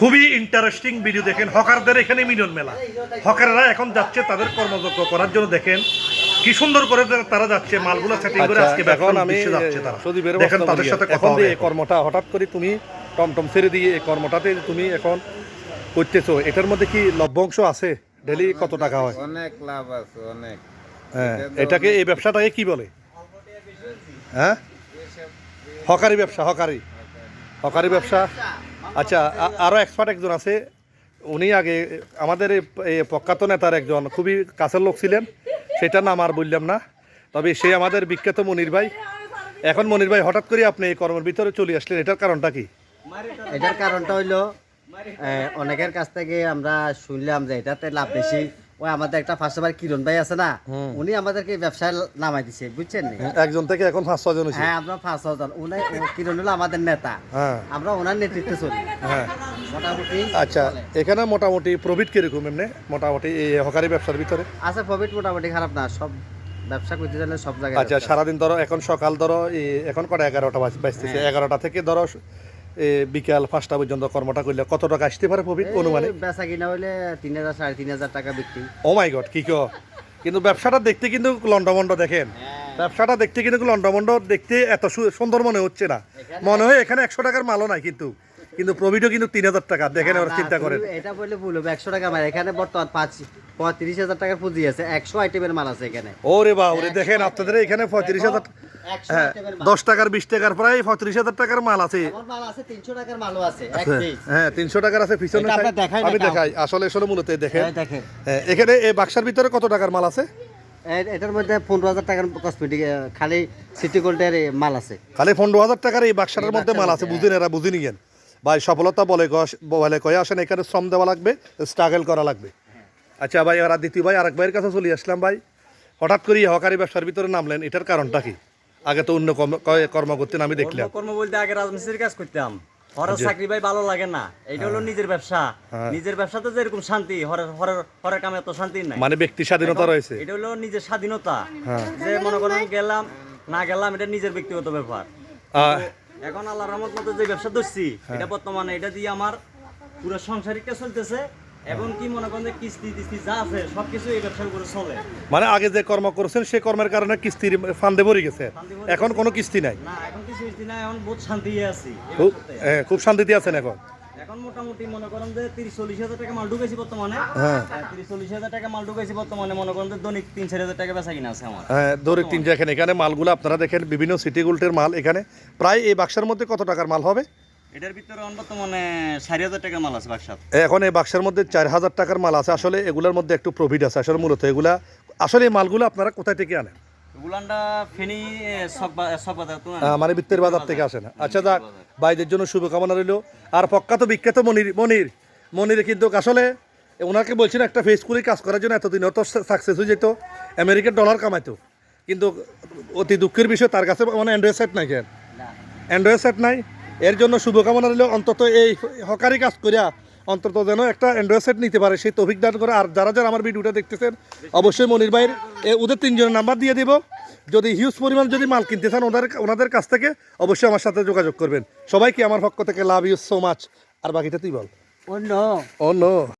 খুবই interesting video দেখেন। হকারদের এখানে মিলন মেলা। হকাররা এখন যাচ্ছে তাদের কর্মযজ্ঞ করার জন্য। দেখেন কি সুন্দর করে তারা যাচ্ছে মালগুলো সেটিং করে আজকে আচ্ছা, এখন এখন আমি যাচ্ছে তারা। দেখেন তাদের সাথে কথা এই কর্মটা হঠাৎ করে তুমি টমটম ছেড়ে দিয়ে এই কর্মটাতে তুমি এখন করতেছো এটার মধ্যে কি লভ্যাংশ আছে? ডেলি কত টাকা হয়? অনেক লাভ আছে অনেক। হ্যাঁ এটাকে এই ব্যবসাটাকে কি বলে? হ্যাঁ? হকারি ব্যবসা হকারি। হকারি ব্যবসা? আচ্ছা আরও আরও এক্সপার্ট একজন আছে। উনি আগে আমাদের এই প্রখ্যাত নেতার একজন, খুবই কাছের লোক ছিলেন। সেটা নাম আর বললাম না। তবে সে আমাদের বিখ্যাত মনির ভাই। এখন মনির ভাই, হঠাৎ করে আপনি এই কর্মের ভিতরে চলে আসলেন, এটার কারণটা কি? এটার কারণটা হইল অনেকের কাছ থেকে আমরা শুনলাম যে এটাতে লাভ বেশি। ওই আমাদের একটা ফার্স্ট বার কিরণ ভাই আছে না উনি আমাদেরকে ব্যবসায় নামাই দিছে বুঝছেন নি? একজন থেকে এখন পাঁচ ছজন হ্যাঁ আমরা পাঁচ হাজার উনি কিরণ হলো আমাদের নেতা। হ্যাঁ। আমরা ওনার নেতৃত্বে চলি। হ্যাঁ। মোটামুটি আচ্ছা এখানে মোটামুটি প্রফিট কীরকম এমনি? মোটামুটি এই হকারি ব্যবসার ভিতরে? আছে প্রফিট মোটামুটি খারাপ না সব ব্যবসা করতে জানলে সব জায়গায় আচ্ছা সারাদিন ধরো এখন সকাল ধরো এখন কটা এগারোটা বাজতেছে। এগারোটা থেকে ধরো বিকাল পাঁচটা পর্যন্ত কর্মটা করলে কত টাকা আসতে পারে প্রফিট অনুমানে? বেচা কিনা হইলে তিন হাজার সাড়ে তিন হাজার টাকা বিক্রি। ও মাই গড কি কো কিন্তু ব্যবসাটা দেখতে কিন্তু লন্ডমন্ড দেখেন। ব্যবসাটা দেখতে কিন্তু লন্ডমন্ড দেখতে এত সুন্দর মনে হচ্ছে না। মনে হয় এখানে একশো টাকার মালও নাই কিন্তু। কিন্তু প্রফিটও কিন্তু তিন হাজার টাকা। দেখেন এবার চিন্তা করেন। এটা বললে ভুল হবে একশো টাকা মাল। এখানে বর্তমান পাঁচ পঁয়ত্রিশ হাজার টাকার পুঁজি আছে একশো আইটেমের মাল আছে এখানে। ওরে বা ওরে দেখেন আপনাদের এখানে পঁয়ত্রিশ হাজার হ্যাঁ দশ টাকার বিশ টাকার প্রায় পঁয়ত্রিশ হাজার টাকার মাল আছে। আছে হ্যাঁ তিনশো টাকার আছে পিছনে আমি দেখাই আসলে আসলে মূলত দেখেন। দেখেন। হ্যাঁ, এখানে এই বাক্সার ভিতরে কত টাকার মাল আছে? এটার মধ্যে পনেরো হাজার টাকার কসমেটিক খালি সিটি গোল্ডের মাল আছে। খালি পনেরো হাজার টাকার এই বাক্সাটার মধ্যে মাল আছে বুঝিন এরা বুঝিনি গেন ভাই সফলতা বলে বলে কয়ে আসেন এখানে শ্রম দেওয়া লাগবে স্ট্রাগল করা লাগবে। আচ্ছা ভাই আর দ্বিতীয় ভাই আরেক ভাইয়ের কাছে চলে আসলাম ভাই। হঠাৎ করে হকারি ব্যবসার ভিতরে নামলেন এটার কারণটা কি? আগে তো অন্য কর্ম- ক- কর্ম করতেন আমি দেখলাম। কর্ম বলতে আগে রাজমিস্ত্রির কাজ করতাম। হরের চাকরি ভাই ভালো লাগে না। এটা হলো নিজের ব্যবসা। নিজের ব্যবসাতে যেরকম শান্তি হরের হরের হরের কামে এত শান্তি নাই। মানে ব্যক্তি স্বাধীনতা রয়েছে। এটা হলো নিজের স্বাধীনতা। যে মনে করেন গেলাম না গেলাম এটা নিজের ব্যক্তিগত ব্যাপার। এখন আল্লাহর রহমত মতো যে ব্যবসা ধরছি এটা বর্তমানে এটা দিয়ে আমার পুরো সংসারিকটা চলতেছে। এখন কি মনে করেন যে কিস্তি টিস্তি যা আছে সবকিছু এই ব্যবসার উপরে চলে। মানে আগে যে কর্ম করেছেন সেই কর্মের কারণে কিস্তির ফান্দে ভরে গেছে। এখন কোনো কিস্তি নাই। না এখন কিছু কিস্তি নাই এখন বহুত শান্তি আছি খুব। হ্যাঁ, খুব শান্তিতে আছেন এখন। মোটামুটি মনে করেন যে তিরিশ চল্লিশ হাজার টাকা মাল ঢুকেছি বর্তমানে। হ্যাঁ। তিরিশ চল্লিশ হাজার টাকা মাল ঢুকেছি বর্তমানে মনে করেন যে দৈনিক তিন চার হাজার টাকা বেচা কিনা আছে আমার। হ্যাঁ তিন এখানে মালগুলো আপনারা দেখেন বিভিন্ন সিটি গোল্ডের মাল এখানে। প্রায় এই বাক্সের মধ্যে কত টাকার মাল হবে? এটার ভিতরে এখন বর্তমানে চারি হাজার টাকা মাল আছে এখন এই বাক্সের মধ্যে চার হাজার টাকার মাল আছে। আসলে এগুলোর মধ্যে একটু প্রফিট আছে। আসলে মূলত এগুলা আসলে এই মালগুলো আপনারা কোথায় থেকে আনেন? বাজার মানে বৃত্তের বাজার থেকে আসে না। আচ্ছা যাক ভাইদের জন্য শুভকামনা রইল। আর প্রখ্যাত বিখ্যাত মনির মনির। মনির কিন্তু আসলে ওনাকে বলছেন একটা ফেস করে কাজ করার জন্য এতদিন অত সাকসেস হয়ে যেত। আমেরিকার ডলার কামাইতো। কিন্তু অতি দুঃখের বিষয় তার কাছে মানে অ্যান্ড্রয়েড সেট নাই কেন? অ্যান্ড্রয়েড সেট নাই। এর জন্য শুভকামনা রইল। অন্তত এই হকারি কাজ করিয়া অন্তত যেন একটা অ্যান্ড্রয়েড সেট নিতে পারে সেই তৌফিক দান করে। আর যারা যারা আমার ভিডিওটা দেখতেছেন অবশ্যই মনির ভাইয়ের এ, ওদের তিনজনের নাম্বার দিয়ে দিব। যদি হিউজ পরিমাণ যদি মাল কিনতে চান ওদের ওনাদের কাছ থেকে অবশ্যই আমার সাথে যোগাযোগ করবেন। সবাইকে আমার পক্ষ থেকে লাভ ইউ সো মাচ আর বাকিটা তুই বল। অন্য অন্য